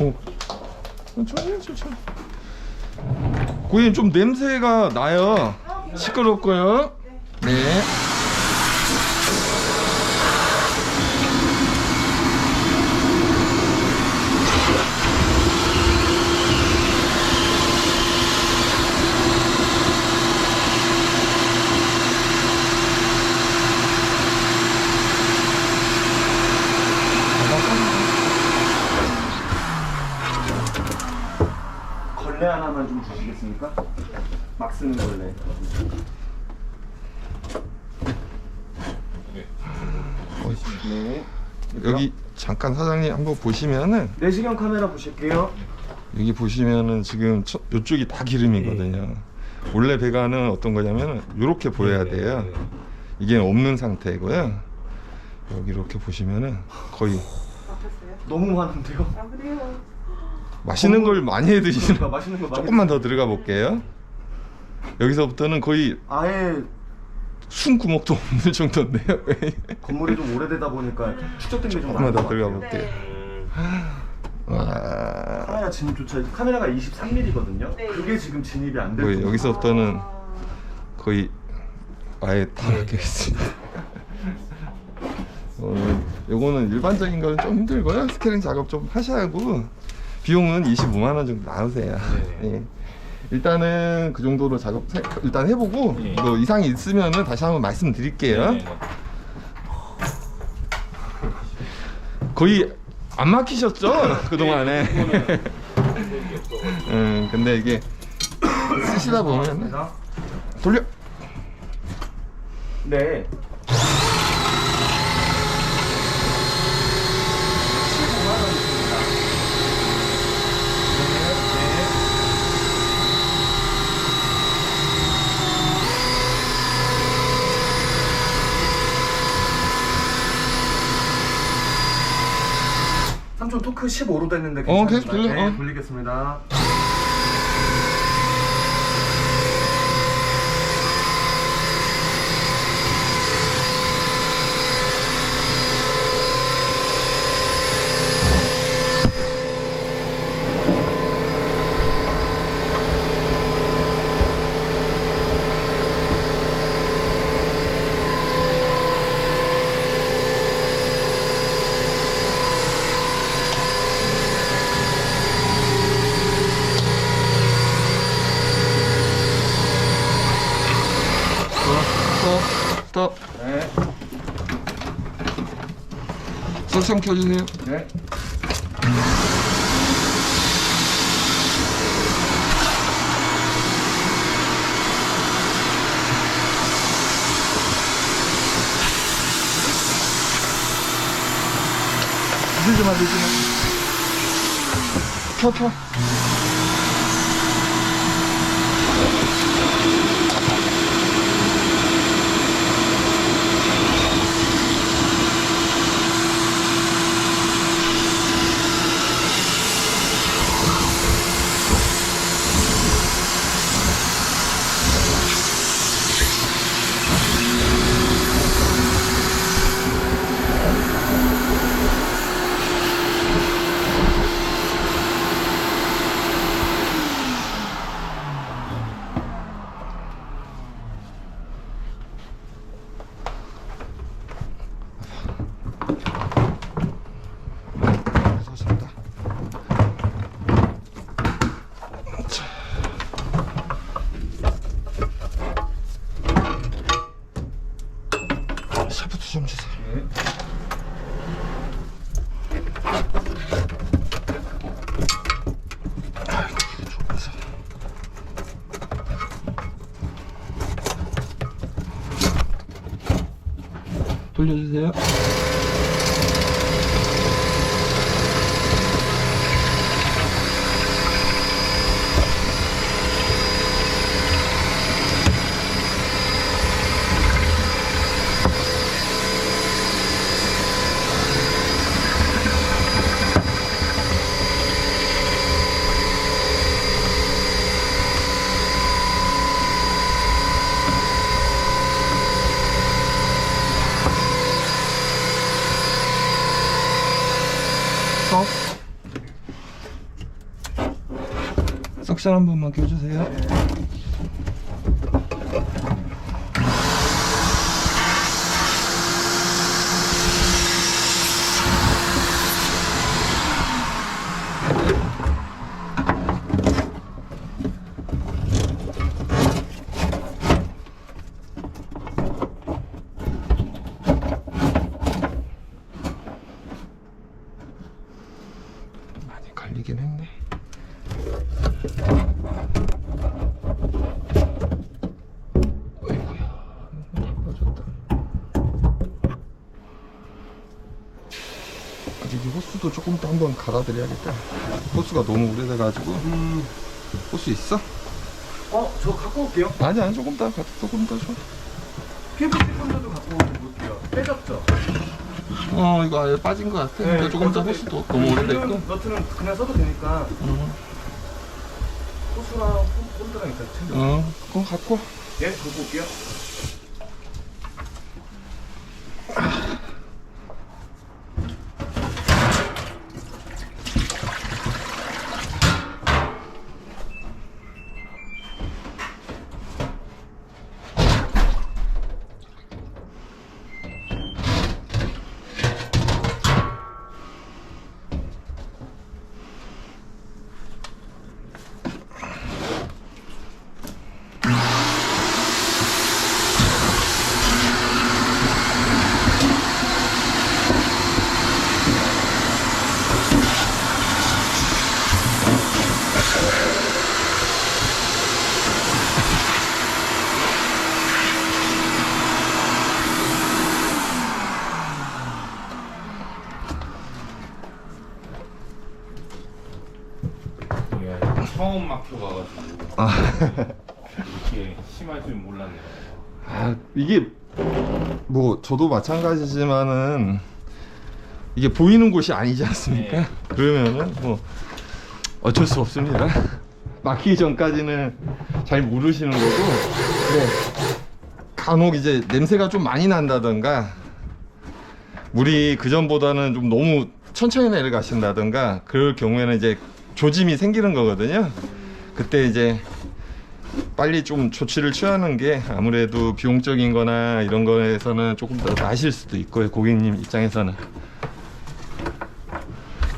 어. 천천히 천천히 고객님 좀 냄새가 나요. 시끄럽고요. 네 걸레 하나만 좀 주시겠습니까? 막 쓰는 걸레. 네. 여기 잠깐 사장님 한번 보시면은 내시경 카메라 보실게요. 여기 보시면은 지금 저, 이쪽이 다 기름이거든요. 원래 배관은 어떤 거냐면 이렇게 보여야 돼요. 이게 없는 상태고요. 여기 이렇게 보시면은 거의 너무 많은데요? 아 그래요? 맛있는 걸 많이 해 드시는 그러니까 맛있는 거 많이 조금만 더 들어가 볼게요. 여기서부터는 거의 아예 숨 구멍도 없는 정도인데요. 건물이 좀 오래되다 보니까 축적된 게 좀 조금만 많은 더것 들어가 같아요. 볼게요. 네. 와, 카메라 진입조차 카메라가 23mm거든요. 네. 그게 지금 진입이 안 거의 되고 여기서부터는 아, 거의 아예 다 막혀 있습니다. 어, 요거는 일반적인 거는 좀 힘들고요. 스케일링 작업 좀 하셔야 하고 비용은 25만 원 정도 나오세요. 예. 일단은 그 정도로 작업 세- 일단 해보고 뭐 이상이 있으면은 다시 한번 말씀드릴게요. 거의 안 막히셨죠 그 동안에. 음, 근데 이게 쓰시다 보면. 돌려. 네. 삼촌 토크 15로 됐는데 어, 괜찮나요? 계속 돌려, 네, 어. 돌리겠습니다. 스톱, 스톱. 네. 석션 켜주세요. 네. 들지 마, 들지 마. 켜, 켜. 좋습니다. 자. 샤프트 좀 주세요. 돌려주세요. 컵 석션 한 번만 껴주세요 아직 이 호스도 조금 더 한번 갈아드려야겠다. 호스가 너무 오래돼가지고. 호스 있어? 어, 저 갖고 올게요. 아니 아니 조금 더 가- 조금 더 줘. PVC 콘도도 갖고 올게요. 빼졌죠? 어 이거 아예 빠진 것 같아. 그러니까 조금 더 호스도 너무 오래됐고. 너트는 그냥 써도 되니까 어, 호수랑 콘도랑 일단 챙겨. 어, 그거 갖고. 예, 갖고 올게요. 처음 막혀가가지고 아. 이렇게 심할 줄 몰랐네요. 아 이게 뭐 저도 마찬가지지만은 이게 보이는 곳이 아니지 않습니까? 네. 그러면은 뭐 어쩔 수 없습니다. 막히기 전까지는 잘 모르시는 거고, 네. 간혹 이제 냄새가 좀 많이 난다던가, 물이 그 전보다는 좀 너무 천천히 내려가신다던가, 그럴 경우에는 이제 조짐이 생기는 거거든요. 그때 이제 빨리 좀 조치를 취하는 게 아무래도 비용적인 거나 이런 거에서는 조금 더 나으실 수도 있고요 고객님 입장에서는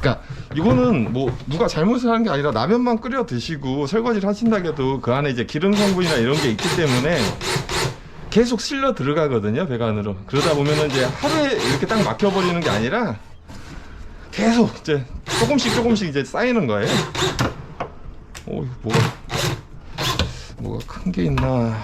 그러니까 이거는 뭐 누가 잘못을 하는 게 아니라 라면만 끓여 드시고 설거지를 하신다고 해도 그 안에 이제 기름 성분이나 이런 게 있기 때문에 계속 실려 들어가거든요 배관으로 그러다 보면은 이제 하루에 이렇게 딱 막혀버리는 게 아니라 계속 이제 조금씩 조금씩 이제 쌓이는 거예요. 오 이거 뭐가 뭐가 큰 게 있나